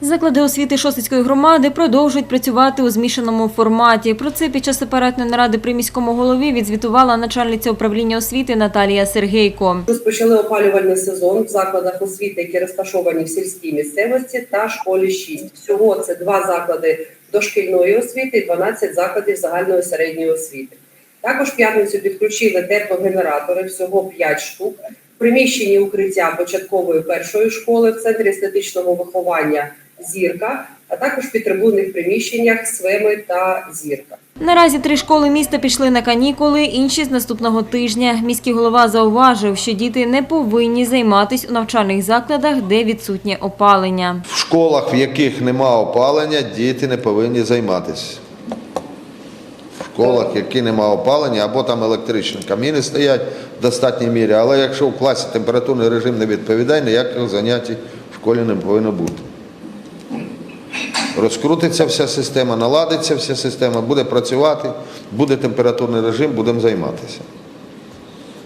Заклади освіти Шосицької громади продовжують працювати у змішаному форматі. Про це під час апаратної наради при міському голові відзвітувала начальниця управління освіти Наталія Сергейко. Розпочали опалювальний сезон в закладах освіти, які розташовані в сільській місцевості та школі 6. Всього це два заклади дошкільної освіти і 12 закладів загальної середньої освіти. Також п'ятницю підключили теплогенератори, всього 5 штук. В приміщенні укриття початкової першої школи в центрі естетичного виховання зірка, а також в підтрибунних приміщеннях свеми та зірка. Наразі три школи міста пішли на канікули, інші з наступного тижня. Міський голова зауважив, що діти не повинні займатися у навчальних закладах, де відсутнє опалення. В школах, в яких нема опалення, діти не повинні займатися. В школах, які нема опалення, або там електричні каміни стоять в достатній мірі, але якщо в класі температурний режим не відповідає, ніяких занять в школі не повинно бути. Розкрутиться вся система, наладиться вся система, буде працювати, буде температурний режим, будемо займатися.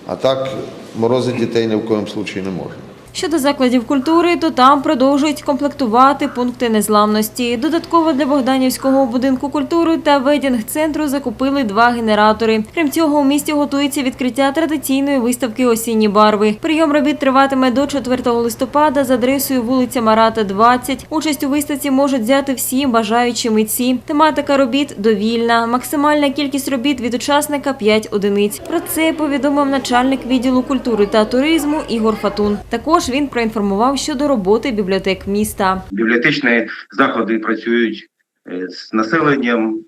А так морозити дітей ні в коєму случаї не можна. Щодо закладів культури, то там продовжують комплектувати пункти незламності. Додатково для Богданівського будинку культури та ведінг-центру закупили два генератори. Крім цього, у місті готується відкриття традиційної виставки Осінні барви. Прийом робіт триватиме до 4 листопада за адресою вулиця Марата, 20. Участь у виставці можуть взяти всі бажаючі митці. Тематика робіт довільна. Максимальна кількість робіт від учасника 5 одиниць. Про це повідомив начальник відділу культури та туризму Ігор Фатун. Також він проінформував щодо роботи бібліотек міста. Бібліотечні заходи працюють е, з населенням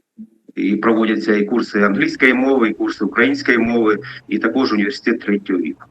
і проводяться і курси англійської мови, і курси української мови, і також університет третього віку.